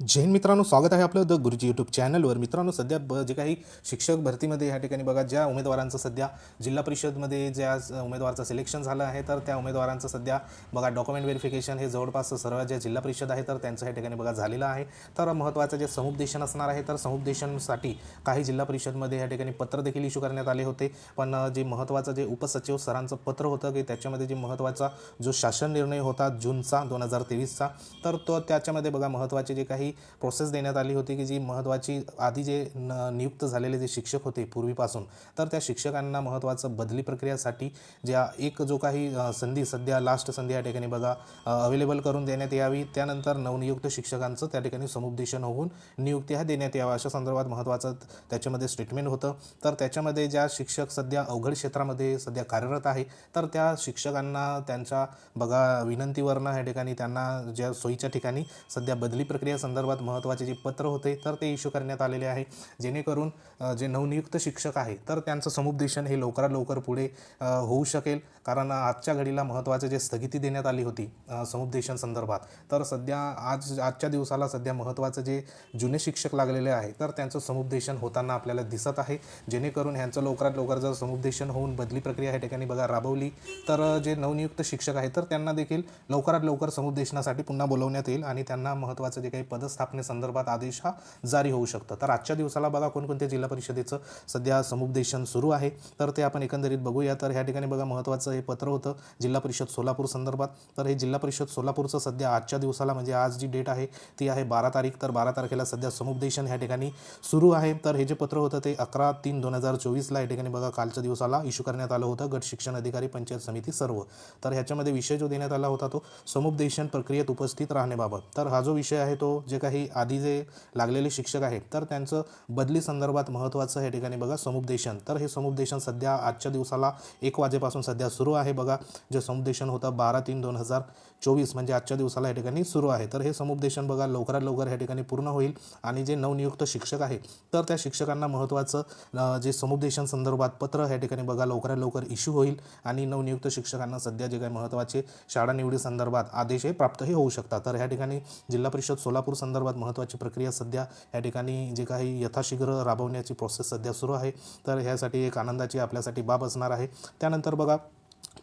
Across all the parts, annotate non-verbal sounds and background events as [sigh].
जैन मित्रांनो स्वागत आहे आपलं द गुरुजी यूट्यूब चॅनलवर मित्रांनो सध्या ब जे काही शिक्षक भरतीमध्ये या ठिकाणी बघा ज्या उमेदवारांचं सध्या जिल्हा परिषदमध्ये ज्या उमेदवाराचं सिलेक्शन झालं आहे तर त्या उमेदवारांचं सध्या बघा डॉक्युमेंट व्हेरिफिकेशन हे जवळपास सर्व ज्या जिल्हा परिषद आहे तर त्यांचं ह्या ठिकाणी बघा झालेलं आहे. तर महत्त्वाचं जे समुपदेशन असणार आहे तर समुपदेशनसाठी काही जिल्हा परिषदमध्ये या ठिकाणी पत्र देखील इश्यू करण्यात आले होते. पण जे महत्त्वाचं जे उपसचिव सरांचं पत्र होतं की त्याच्यामध्ये जे महत्त्वाचा जो शासन निर्णय होता जूनचा दोन हजार तेवीसचा तर तो त्याच्यामध्ये बघा महत्त्वाचे जे काही प्रोसेस देण्यात आली होती की जी महत्त्वाची आधी जे न नियुक्त झालेले जे शिक्षक होते पूर्वीपासून तर त्या शिक्षकांना महत्त्वाचं बदली प्रक्रियासाठी ज्या एक जो काही संधी सध्या लास्ट संधी या ठिकाणी बघा अवेलेबल करून देण्यात यावी त्यानंतर नवनियुक्त शिक्षकांचं त्या ठिकाणी समुपदेशन होऊन नियुक्ती ह्या देण्यात याव्या. अशा संदर्भात महत्त्वाचं त्याच्यामध्ये स्टेटमेंट होतं. तर त्याच्यामध्ये ज्या शिक्षक सध्या अवघड क्षेत्रामध्ये सध्या कार्यरत आहे तर त्या शिक्षकांना त्यांच्या बघा विनंतीवरनं ह्या ठिकाणी त्यांना ज्या सोयीच्या ठिकाणी सध्या बदली प्रक्रिया संदर्भात महत्त्वाचे जे पत्र होते तर ते इश्यू करण्यात आलेले आहे. जेणेकरून जे नवनियुक्त शिक्षक आहे तर त्यांचं समुपदेशन हे लवकरात लवकर पुढे होऊ शकेल. कारण आजच्या घडीला महत्त्वाचे जे स्थगिती देण्यात आली होती समुपदेशन संदर्भात तर सध्या आज आजच्या दिवसाला सध्या महत्त्वाचं जे जुने शिक्षक लागलेले आहे तर त्यांचं समुपदेशन होताना आपल्याला दिसत आहे. जेणेकरून ह्यांचं लवकरात लवकर जर समुपदेशन होऊन बदली प्रक्रिया ह्या ठिकाणी बघा राबवली तर जे नवनियुक्त शिक्षक आहे तर त्यांना देखील लवकरात लवकर समुपदेशनासाठी पुन्हा बोलवण्यात येईल आणि त्यांना महत्त्वाचं जे काही पद स्थापनेसंदर्भात आदेश हा जारी होऊ शकतं. तर आजच्या दिवसाला बघा कोणकोणत्या जिल्हा परिषदेचं सध्या समुपदेशन सुरू आहे. तर ते आपण एकंदरीत बघूया. तर ह्या ठिकाणी बघा महत्त्वाचं हे पत्र होतं जिल्हा परिषद सोलापूर संदर्भात. तर हे जिल्हा परिषद सोलापूरचं सध्या आजच्या दिवसाला म्हणजे आज जी डेट आहे ती आहे बारा तारीख. तर बारा तारखेला सध्या समुपदेशन ह्या ठिकाणी सुरू आहे. तर हे जे पत्र होतं ते अकरा तीन दोन हजार चोवीसला या ठिकाणी बघा कालच्या दिवसाला इश्यू करण्यात आलं होतं. गट शिक्षण अधिकारी पंचायत समिती सर्व. तर ह्याच्यामध्ये विषय जो देण्यात आला होता तो समुपदेशन प्रक्रियेत उपस्थित राहण्याबाबत. तर हा जो विषय आहे तो जे काही आधी जे लागलेले शिक्षक आहेत तर त्यांचं बदली संदर्भात महत्त्वाचं या ठिकाणी बघा समुपदेशन. तर हे समुपदेशन सध्या आजच्या दिवसाला एक वाजेपासून सध्या सुरू आहे बघा. जे समुपदेशन होतं बारा तीन दोन हजार चोवीस म्हणजे आजच्या दिवसाला या ठिकाणी सुरू आहे. तर हे समुपदेशन बघा लवकरात लवकर या ठिकाणी पूर्ण होईल आणि जे नवनियुक्त शिक्षक आहे तर त्या शिक्षकांना महत्त्वाचं जे समुपदेशन संदर्भात पत्र या ठिकाणी बघा लवकरात लवकर इश्यू होईल आणि नवनियुक्त शिक्षकांना सध्या जे काही महत्त्वाचे शाळा निवडी संदर्भात आदेश हे प्राप्तही होऊ शकतात. तर ह्या ठिकाणी जिल्हा परिषद सोलापूर संदर्भात महत्त्वाची प्रक्रिया सध्या या ठिकाणी जे काही यथाशीघ्र राबवण्याची प्रोसेस सध्या सुरू आहे. तर ह्यासाठी एक आनंदाची आपल्यासाठी बाब असणार आहे. त्यानंतर बघा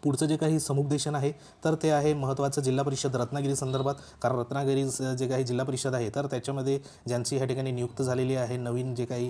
पुढचं जे काही समुपदेशन आहे तर ते आहे महत्त्वाचं जिल्हा परिषद रत्नागिरी संदर्भात. कारण रत्नागिरी जे काही जिल्हा परिषद आहे तर त्याच्यामध्ये ज्यांची ह्या ठिकाणी नियुक्त झालेली आहे नवीन जे काही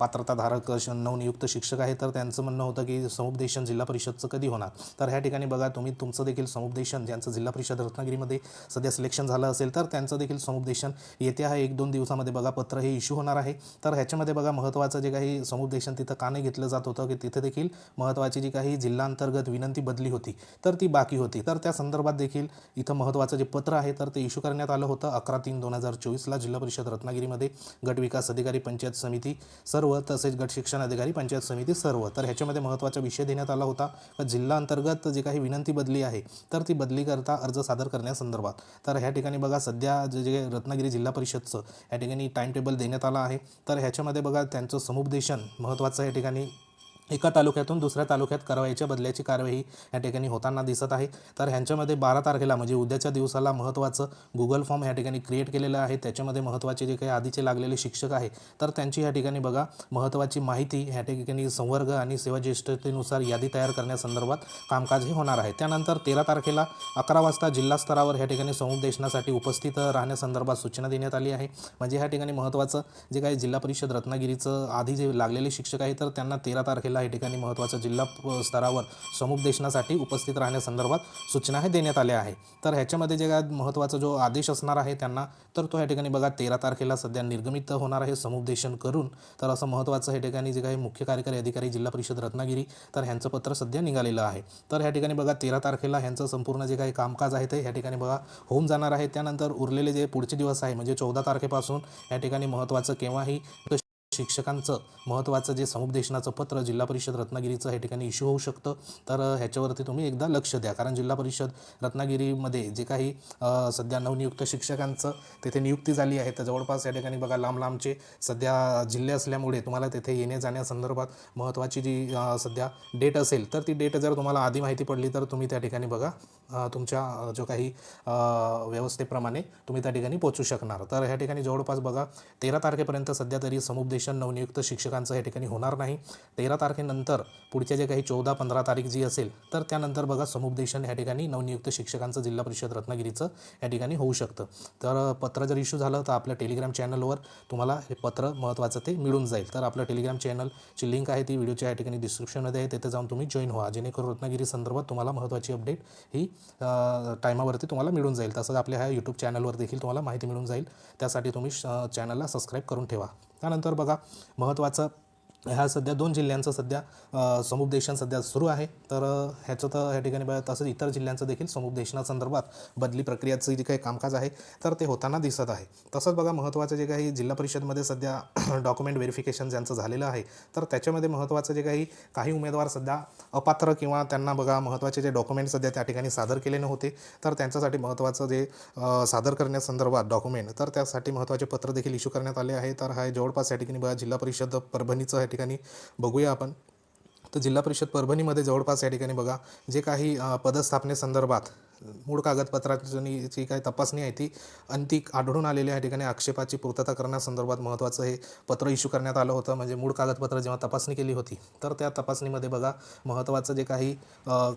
पात्रताधारक श- नवनियुक्त शिक्षक आहे तर त्यांचं म्हणणं होतं की समुपदेशन जिल्हा परिषदचं कधी होणार? तर ह्या ठिकाणी बघा तुम्ही तुमचं देखील समुपदेशन ज्यांचं जिल्हा परिषद रत्नागिरीमध्ये सध्या सिलेक्शन झालं असेल तर त्यांचं देखील समुपदेशन येत्या एक दोन दिवसामध्ये बघा पत्र हे इश्यू होणार आहे. तर ह्याच्यामध्ये बघा महत्त्वाचं जे काही समुपदेशन तिथं का नाही घेतलं जात होतं की तिथे देखील महत्त्वाची जी काही जिल्हांतर्गत विनंती बदली होती तर ती बाकी होती. तर त्या संदर्भात देखील इथं महत्त्वाचं जे पत्र आहे तर ते इश्यू करण्यात आलं होतं. अकरा तीन दोन हजार चोवीसला जिल्हा परिषद रत्नागिरीमध्ये गट विकास अधिकारी पंचायत समिती सर्व तसेच गट शिक्षण अधिकारी पंचायत समिती सर्व तर ह्याच्यामध्ये महत्त्वाचा विषय देण्यात आला होता. जिल्हा अंतर्गत जे काही विनंती बदली आहे तर ती बदली करता अर्ज सादर करण्यासंदर्भात. तर ह्या ठिकाणी बघा सध्या जे जे रत्नागिरी जिल्हा परिषदचं या ठिकाणी टाईम टेबल देण्यात आलं आहे. तर ह्याच्यामध्ये बघा त्यांचं समुपदेशन महत्त्वाचं या ठिकाणी एका तालुक्यातून दुसऱ्या तालुक्यात करावयाच्या बदल्याची कारवाई या ठिकाणी होताना दिसत आहे. तर ह्यांच्यामध्ये बारा तारखेला म्हणजे उद्याच्या दिवसाला महत्त्वाचं गुगल फॉर्म या ठिकाणी क्रिएट केलेलं आहे. त्याच्यामध्ये महत्त्वाचे जे काही आधीचे लागलेले शिक्षक आहे तर त्यांची या ठिकाणी बघा महत्त्वाची माहिती ह्या ठिकाणी संवर्ग आणि सेवा ज्येष्ठतेनुसार यादी तयार करण्यासंदर्भात कामकाज हे होणार आहे. त्यानंतर तेरा तारखेला अकरा वाजता जिल्हा स्तरावर ह्या ठिकाणी समुपदेशनासाठी उपस्थित राहण्यासंदर्भात सूचना देण्यात आली आहे. म्हणजे ह्या ठिकाणी महत्त्वाचं जे काही जिल्हा परिषद रत्नागिरीचं आधी जे लागलेले शिक्षक आहे तर त्यांना तेरा तारखेला या ठिकाणी महत्त्वाचं जिल्हा स्तरावर समुपदेशनासाठी उपस्थित राहण्यासंदर्भात सूचना हे देण्यात आल्या आहे तर ह्याच्यामध्ये जे काय महत्त्वाचा जो आदेश असणार आहे त्यांना तर तो या ठिकाणी बघा तेरा तारखेला सध्या निर्गमित होणार आहे समुपदेशन करून. तर असं महत्त्वाचं या ठिकाणी जे काही मुख्य कार्यकारी अधिकारी जिल्हा परिषद रत्नागिरी तर ह्यांचं पत्र सध्या निघालेलं आहे. तर ह्या ठिकाणी बघा तेरा तारखेला ह्यांचं संपूर्ण जे काही कामकाज आहे ते ह्या ठिकाणी बघा होऊन जाणार आहे. त्यानंतर उरलेले जे पुढचे दिवस आहे म्हणजे चौदा तारखेपासून या ठिकाणी महत्त्वाचं केव्हाही शिक्षकांचं महत्त्वाचं जे समुपदेशनाचं पत्र जिल्हा परिषद रत्नागिरीचं ह्या ठिकाणी इश्यू होऊ शकतं. तर ह्याच्यावरती तुम्ही एकदा लक्ष द्या. कारण जिल्हा परिषद रत्नागिरीमध्ये जे काही सध्या नवनियुक्त शिक्षकांचं तिथे नियुक्ती झाली आहे. तर जवळपास या ठिकाणी बघा लांब लांबचे सध्या जिल्हे असल्यामुळे तुम्हाला तिथे येण्या जाण्यासंदर्भात महत्त्वाची जी सध्या डेट असेल तर ती डेट जर तुम्हाला आधी माहिती पडली तर तुम्ही त्या ठिकाणी बघा. तुमच्या जो काही व्यवस्थेप्रमाणे तुम्ही त्या ठिकाणी पोहोचू शकणार. तर ह्या ठिकाणी जवळपास बघा तेरा तारखेपर्यंत सध्या तरी समुपदेशन नवनियुक्त शिक्षकांचं ह्या ठिकाणी होणार नाही. तेरा तारखेनंतर पुढच्या जे काही चौदा पंधरा तारीख जी असेल तर त्यानंतर बघा समुपदेशन ह्या ठिकाणी नवनियुक्त शिक्षकांचं जिल्हा परिषद रत्नागिरीचं या ठिकाणी होऊ शकतं. तर पत्र जर इश्यू झालं तर आपल्या टेलिग्राम चॅनलवर तुम्हाला हे पत्र महत्त्वाचं ते मिळून जाईल. तर आपलं टेलिग्राम चॅनलची लिंक आहे ती व्हिडिओच्या या ठिकाणी डिस्क्रिप्शनमध्ये आहे तिथे जाऊन तुम्ही जॉईन व्हा. जेणेकरून रत्नागिरी संदर्भात तुम्हाला महत्त्वाची अपडेट ही टायमावरती तुम्हाला मिळून जाईल. तसंच आपल्या ह्या यूट्यूब चॅनलवर देखील तुम्हाला माहिती मिळून जाईल. त्यासाठी तुम्ही श- चॅनलला सबस्क्राईब करून ठेवा. त्यानंतर बघा महत्त्वाचं ह्या सध्या दोन जिल्ह्यांचं सध्या समुपदेशन सध्या सुरू आहे. तर ह्याचं तर ह्या ठिकाणी बघा तसंच इतर जिल्ह्यांचं देखील समुपदेशनासंदर्भात बदली प्रक्रियाचं जे काही कामकाज आहे तर ते होताना दिसत आहे. तसंच बघा महत्त्वाचं जे काही जिल्हा परिषदमध्ये सध्या [clears throat] डॉक्युमेंट व्हेरिफिकेशन ज्यांचं झालेलं आहे तर त्याच्यामध्ये महत्त्वाचं जे काही काही उमेदवार सध्या अपात्र किंवा त्यांना बघा महत्त्वाचे जे डॉक्युमेंट सध्या त्या ठिकाणी सादर केले नव्हते तर त्यांच्यासाठी महत्त्वाचं जे सादर करण्यासंदर्भात डॉक्युमेंट तर त्यासाठी महत्त्वाचे पत्र देखील इश्यू करण्यात आले आहे. तर हा जवळपास या ठिकाणी बघा जिल्हा परिषद परभणीचं ठिकाणी बघूया आपण. तर जिल्हा परिषद परभणीमध्ये जवळपास या ठिकाणी बघा जे काही पदस्थापनेसंदर्भात मूळ कागदपत्राची काय काही तपासणी आहे ती अंतिक आढळून आलेल्या या ठिकाणी आक्षेपाची पूर्तता करण्यासंदर्भात महत्त्वाचं हे पत्र इश्यू करण्यात आलं होतं. म्हणजे मूळ कागदपत्र जेव्हा तपासणी केली होती तर त्या तपासणीमध्ये बघा महत्त्वाचं जे काही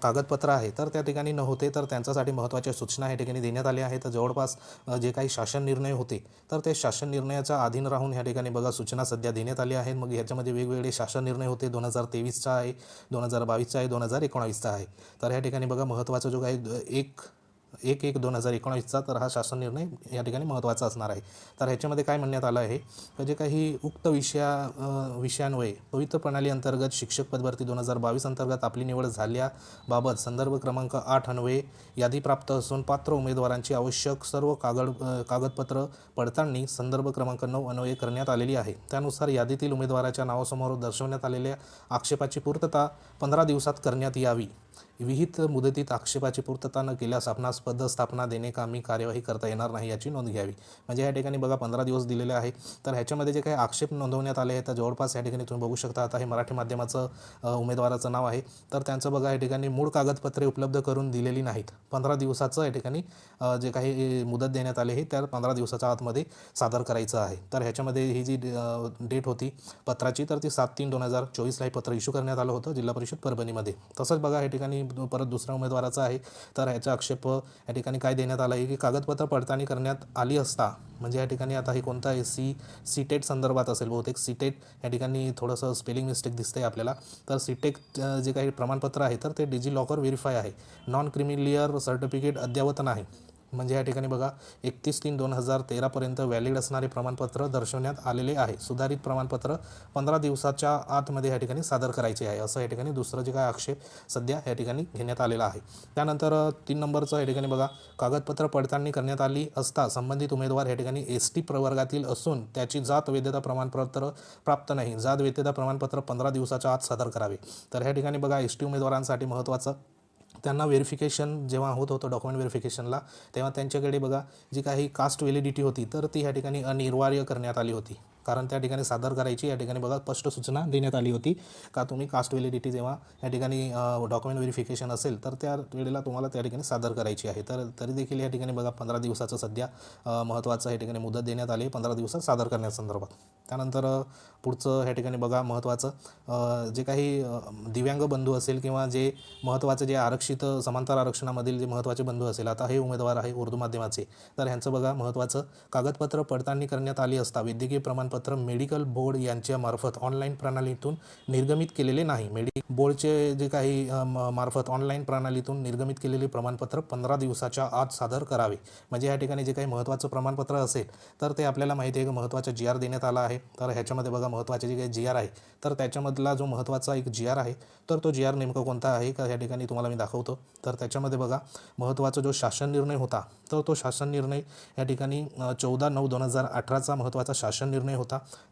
कागदपत्र आहे तर त्या ठिकाणी नव्हते तर त्यांच्यासाठी महत्त्वाच्या सूचना या ठिकाणी देण्यात आल्या आहेत. तर जवळपास जे काही शासन निर्णय होते तर ते शासन निर्णयाच्या अधीन राहून ह्या ठिकाणी बघा सूचना सध्या देण्यात आल्या आहेत. मग ह्याच्यामध्ये वेगवेगळे शासन निर्णय होते. दोन हजार तेवीसचा आहे दोन हजार बावीसचा आहे दोन हजार एकोणावीसचा आहे. तर ह्या ठिकाणी बघा महत्त्वाचं जो काही एक एक एक एक दोन हजार एकोणावीसचा तर हा शासन निर्णय या ठिकाणी महत्त्वाचा असणार आहे. तर ह्याच्यामध्ये काय म्हणण्यात आलं आहे? जे काही उक्त विषया अ, पवित्र प्रणाली अंतर्गत शिक्षक पदभरती दोन हजार बावीस अंतर्गत आपली निवड झाल्याबाबत संदर्भ क्रमांक आठ अन्वये यादी प्राप्त असून पात्र उमेदवारांची आवश्यक सर्व कागद कागदपत्र पडताळणी संदर्भ क्रमांक नऊ अन्वये करण्यात आलेली आहे. त्यानुसार यादीतील उमेदवाराच्या नावासमोर दर्शवण्यात आलेल्या आक्षेपाची पूर्तता पंधरा दिवसात करण्यात यावी. विहित मुदतीत आक्षेपाची पूर्तता न केल्यास आपणास पदस्थापना देणे कामी कार्यवाही करता येणार नाही याची नोंद घ्यावी. म्हणजे या ठिकाणी बघा पंधरा दिवस दिलेले आहे. तर ह्याच्यामध्ये जे काही आक्षेप नोंदवण्यात आले आहेत तर जवळपास या ठिकाणी तुम्ही बघू शकता. आता हे मराठी माध्यमाचं उमेदवाराचं नाव आहे. तर त्यांचं बघा या ठिकाणी मूळ कागदपत्रे उपलब्ध करून दिलेली नाहीत. पंधरा दिवसाचं या ठिकाणी जे काही मुदत देण्यात आले आहे त्या पंधरा दिवसाच्या आतमध्ये सादर करायचं आहे. तर ह्याच्यामध्ये ही जी डेट होती पत्राची तर ती सात तीन दोन हजार चोवीसला हे पत्र इश्यू करण्यात आलं होतं जिल्हा परिषद परभणीमध्ये. तसंच बघा या ठिकाणी परत दुसऱ्या उमेदवाराचा आहे. तर ह्याचा आक्षेप या ठिकाणी काय देण्यात आला आहे की कागदपत्र पडताळणी करण्यात आली असता म्हणजे या ठिकाणी आता हे कोणतं आहे? सी सीटेट संदर्भात असेल बहुतेक. सीटेट या ठिकाणी थोडंसं स्पेलिंग मिस्टेक दिसते आपल्याला. तर सीटेक जे काही प्रमाणपत्र आहे तर ते डिजी लॉकर व्हेरीफाय आहे. नॉन क्रिमिलियर सर्टिफिकेट अद्ययावत नाही. म्हणजे या ठिकाणी बघा एकतीस तीन दोन हजार तेरापर्यंत व्हॅलिड असणारे प्रमाणपत्र दर्शवण्यात आलेले आहे. सुधारित प्रमाणपत्र पंधरा दिवसाच्या आतमध्ये या ठिकाणी सादर करायचे आहे. असं या ठिकाणी दुसरं जे काय आक्षेप सध्या या ठिकाणी घेण्यात आलेला आहे. त्यानंतर तीन नंबरचं या ठिकाणी बघा कागदपत्र पडताळणी करण्यात आली असता संबंधित उमेदवार या ठिकाणी एस टी प्रवर्गातील असून त्याची जात वैधता प्रमाणपत्र प्राप्त नाही. जात वैधता प्रमाणपत्र पंधरा दिवसाच्या आत सादर करावे. तर ह्या ठिकाणी बघा एस टी उमेदवारांसाठी महत्त्वाचं त्यांना व्हेरिफिकेशन जेव्हा होत होतं डॉक्युमेंट व्हेरिफिकेशनला तेव्हा त्यांच्याकडे बघा जी काही कास्ट व्हॅलिडिटी होती तर ती ह्या ठिकाणी अनिवार्य करण्यात आली होती. कारण त्या ठिकाणी सादर करायची या ठिकाणी बघा स्पष्ट सूचना देण्यात आली होती. का तुम्ही कास्ट व्हॅलिडिटी जेव्हा या ठिकाणी डॉक्युमेंट व्हेरिफिकेशन असेल तर त्या वेळेला तुम्हाला त्या ठिकाणी सादर करायची आहे. तर तरी देखील या ठिकाणी बघा पंधरा दिवसाचं सध्या महत्त्वाचं या ठिकाणी मुदत देण्यात आली पंधरा दिवसात सादर करण्यासंदर्भात त्यानंतर पुढचं ह्या ठिकाणी बघा महत्त्वाचं जे काही दिव्यांग बंधू असेल किंवा जे महत्त्वाचे जे आरक्षित समांतर आरक्षणामधील जे महत्त्वाचे बंधू असेल आता हे उमेदवार आहे उर्दू माध्यमाचे. तर ह्यांचं बघा महत्त्वाचं कागदपत्र पडताळणी करण्यात आली असता वैद्यकीय प्रमाणपत्र मेडिकल बोर्ड यांच्या मार्फत ऑनलाईन प्रणालीतून निर्गमित केलेले नाही. मेडि बोर्डचे जे काही म- मार्फत ऑनलाईन प्रणालीतून निर्गमित केलेले प्रमाणपत्र पंधरा दिवसाच्या आत सादर करावे. म्हणजे या ठिकाणी जे काही महत्त्वाचं प्रमाणपत्र असेल तर ते आपल्याला माहिती आहे की महत्त्वाचा जी आर देण्यात आला आहे. तर ह्याच्यामध्ये बघा महत्त्वाचे जे काही जी आर आहे तर त्याच्यामधला जो महत्त्वाचा एक जी आर आहे तर तो जी आर नेमका कोणता आहे? का ह्या ठिकाणी तुम्हाला मी दाखवतो. तर त्याच्यामध्ये बघा महत्त्वाचा जो शासन निर्णय होता तर तो शासन निर्णय या ठिकाणी चौदा नऊ दोन हजार अठराचा महत्त्वाचा शासन निर्णय होता.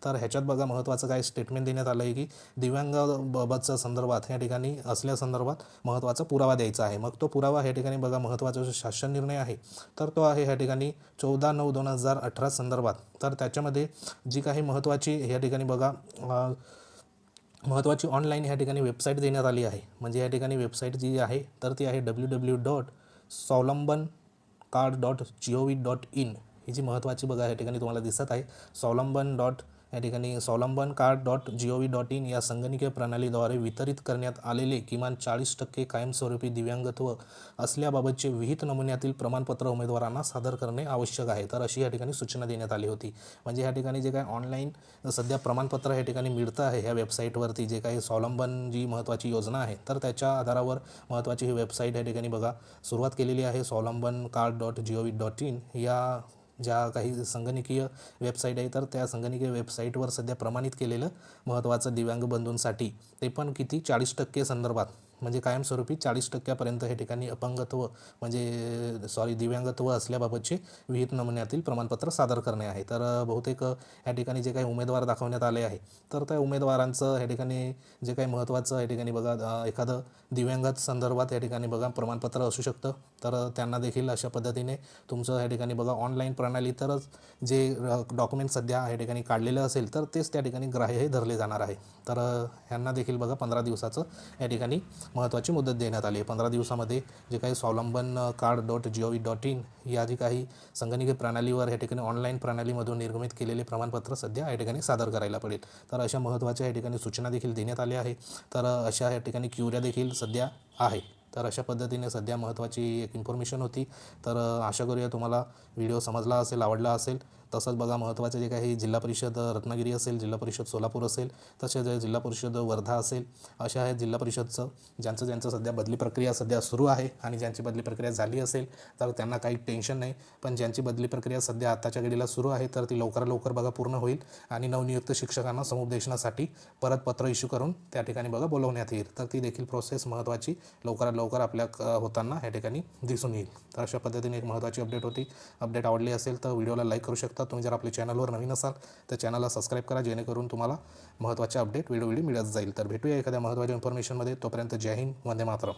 तर ह्याच्यात बघा महत्त्वाचं काय स्टेटमेंट देण्यात आलं आहे की दिव्यांगाबाबतच्या संदर्भात या ठिकाणी असल्या संदर्भात महत्त्वाचा पुरावा द्यायचा आहे. मग तो पुरावा ह्या ठिकाणी बघा महत्त्वाचा जो शासन निर्णय आहे तर तो आहे ह्या ठिकाणी चौदा नऊ दोन हजार अठरा संदर्भात. तर त्याच्यामध्ये जी काही महत्त्वाची ह्या ठिकाणी बघा महत्त्वाची ऑनलाईन ह्या ठिकाणी वेबसाईट देण्यात आली आहे. म्हणजे या ठिकाणी वेबसाईट जी आहे तर ती आहे W W dot Swavlamban card dot G O V dot in ही जी महत्त्वाची बघा या ठिकाणी तुम्हाला दिसत आहे. स्वावलंबन डॉट या ठिकाणी Swavlamban card dot G O V dot in या संगणकीय प्रणालीद्वारे वितरित करण्यात आलेले किमान चाळीस टक्के कायमस्वरूपी दिव्यांगत्व असल्याबाबतचे विहित नमुन्यातील प्रमाणपत्र उमेदवारांना सादर करणे आवश्यक आहे. तर अशी या ठिकाणी सूचना देण्यात आली होती. म्हणजे या ठिकाणी जे काय ऑनलाईन सध्या प्रमाणपत्र या ठिकाणी मिळतं आहे ह्या वेबसाईटवरती जे काही स्वावलंबन जी महत्त्वाची योजना आहे तर त्याच्या आधारावर महत्त्वाची ही वेबसाईट या ठिकाणी बघा सुरुवात केलेली आहे. Swavlamban card dot G O V dot in या ज्या काही संगणकीय वेबसाईट आहे तर त्या संगणकीय वेबसाईटवर सध्या प्रमाणित केलेलं महत्त्वाचं दिव्यांग बंधूंसाठी ते पण किती? चाळीस टक्के संदर्भात. म्हणजे कायमस्वरूपी चाळीस टक्क्यापर्यंत हे ठिकाणी अपंगत्व म्हणजे सॉरी दिव्यांगत्व असल्याबाबतचे विहित नमुन्यातील प्रमाणपत्र सादर करणे आहे. तर बहुतेक या ठिकाणी जे काही उमेदवार दाखवण्यात आले आहे तर त्या उमेदवारांचं या ठिकाणी जे काही महत्त्वाचं या ठिकाणी बघा एखादं दिव्यांगत संदर्भात या ठिकाणी बघा प्रमाणपत्र असू शकतं. तर त्यांना देखील अशा पद्धतीने तुमचं या ठिकाणी बघा ऑनलाईन प्रणाली तरच जे डॉक्युमेंट सध्या या ठिकाणी काढलेलं असेल तर तेच त्या ठिकाणी ग्राह्य हे धरले जाणार आहे. तर ह्यांना देखील बघा पंधरा दिवसाचं या ठिकाणी महत्त्वाची मुदत देण्यात आली आहे. पंधरा दिवसामध्ये जे काही Swavlamban card dot G O V dot in या जी काही संगणकीय प्रणालीवर या ठिकाणी ऑनलाईन प्रणालीमधून निर्गमित केलेले प्रमाणपत्र सध्या या ठिकाणी सादर करायला पडेल. तर अशा महत्त्वाच्या या ठिकाणी सूचना देखील देण्यात आल्या आहे तर अशा या ठिकाणी क्युऱ्या देखील सध्या आहे. तर अशा पद्धतीने सध्या महत्त्वाची एक इन्फॉर्मेशन होती. तर आशा करूया तुम्हाला व्हिडिओ समजला असेल आवडला असेल. तसंच बघा महत्त्वाचे जे काही जिल्हा परिषद रत्नागिरी असेल जिल्हा परिषद सोलापूर असेल तसेच जिल्हा परिषद वर्धा असेल अशा आहेत जिल्हा परिषदचं ज्यांचं ज्यांचं सध्या बदली प्रक्रिया सध्या सुरू आहे आणि ज्यांची बदली प्रक्रिया झाली असेल तर त्यांना काही टेन्शन नाही. पण ज्यांची बदली प्रक्रिया सध्या आताच्या घडीला सुरू आहे तर ती लवकरात लवकर बघा पूर्ण होईल आणि नवनियुक्त शिक्षकांना समुपदेशनासाठी परत पत्र इश्यू करून त्या ठिकाणी बघा बोलवण्यात येईल. तर ती देखील प्रोसेस महत्त्वाची लवकरात लवकर आपल्या क- होताना या ठिकाणी दिसून येईल. तर अशा पद्धतीने एक महत्त्वाची अपडेट होती. अपडेट आवडली असेल तर व्हिडिओला लाईक करू शकता. तुम्ही जर आपल्या चॅनलवर नवीन असाल तर चॅनलला सबस्क्राईब करा जेणेकरून तुम्हाला महत्त्वाचे अपडेट वेळोवेळी मिळत जाईल. तर भेटूया एखाद्या महत्त्वाच्या इन्फॉर्मेशनमध्ये तोपर्यंत जय हिंद वंदे मातरम.